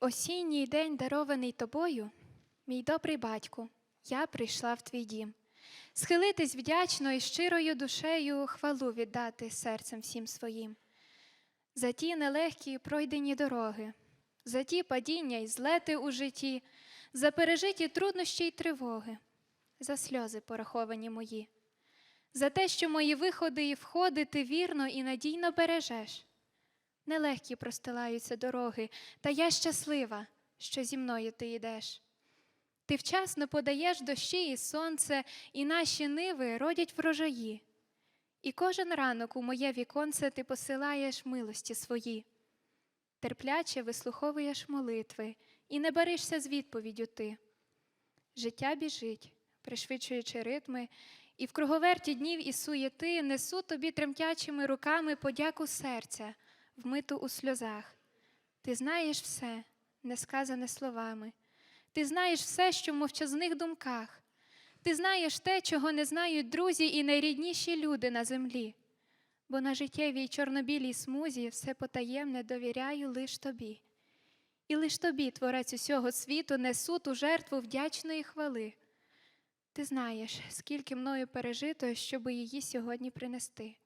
осінній день, дарований тобою, мій добрий батьку, я прийшла в твій дім. Схилитись вдячно і щирою душею хвалу віддати серцем всім своїм. За ті нелегкі пройдені дороги, за ті падіння й злети у житті, за пережиті труднощі й тривоги, за сльози пораховані мої, за те, що мої виходи і входи ти вірно і надійно бережеш. Нелегкі простилаються дороги, та я щаслива, що зі мною ти йдеш. Ти вчасно подаєш дощі і сонце, і наші ниви родять врожаї. І кожен ранок у моє віконце ти посилаєш милості свої. Терпляче вислуховуєш молитви і не баришся з відповіддю ти. Життя біжить, пришвидшуючи ритми, і в круговерті днів і суєти несу тобі тремтячими руками подяку серця, вмиту у сльозах. Ти знаєш все, не сказане словами. Ти знаєш все, що в мовчазних думках. Ти знаєш те, чого не знають друзі і найрідніші люди на землі. Бо на життєвій чорнобілій смузі все потаємне довіряю лиш тобі. І лиш тобі, творець усього світу, несу ту жертву вдячної хвали. Ти знаєш, скільки мною пережито, щоби її сьогодні принести.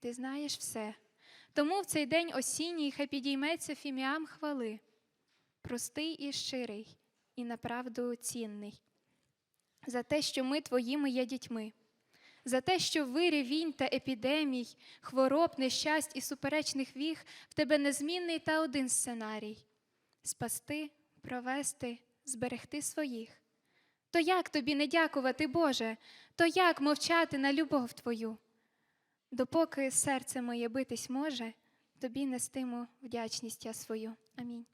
Ти знаєш все. Тому в цей день осінній хай підійметься фіміам хвали, простий і щирий, і направду цінний, за те, що ми твоїми є дітьми, за те, що вирі війн та епідемій, хвороб, нещасть і суперечних віг в тебе незмінний та один сценарій спасти, провести, зберегти своїх. То як тобі не дякувати, Боже, то як мовчати на любов Твою? Допоки серце моє битись може, тобі нестиму вдячність я свою. Амінь.